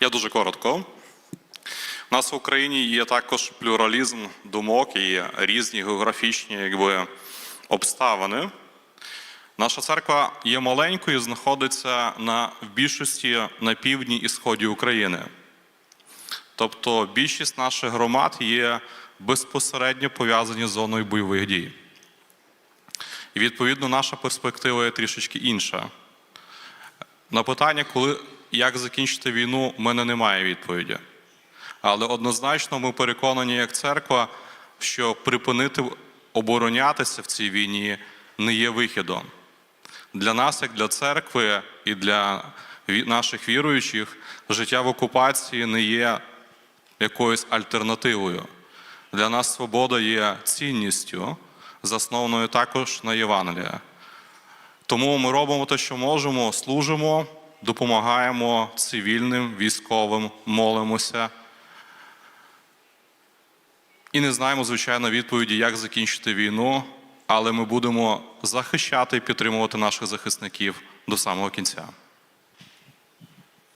Я дуже коротко. У нас в Україні є також плюралізм думок і різні географічні якби, обставини. Наша церква є маленькою, знаходиться на, в більшості на півдні і сході України. Тобто більшість наших громад є безпосередньо пов'язані з зоною бойових дій. І відповідно наша перспектива є трішечки інша. На питання, коли, як закінчити війну, в мене немає відповіді. Але однозначно ми переконані як церква, що припинити оборонятися в цій війні не є вихідом. Для нас, як для церкви і для наших віруючих, життя в окупації не є якоюсь альтернативою. Для нас свобода є цінністю, заснованою також на Євангелія. Тому ми робимо те, що можемо, служимо, допомагаємо цивільним, військовим, молимося. І не знаємо, звичайно, відповіді, як закінчити війну, але ми будемо захищати і підтримувати наших захисників до самого кінця.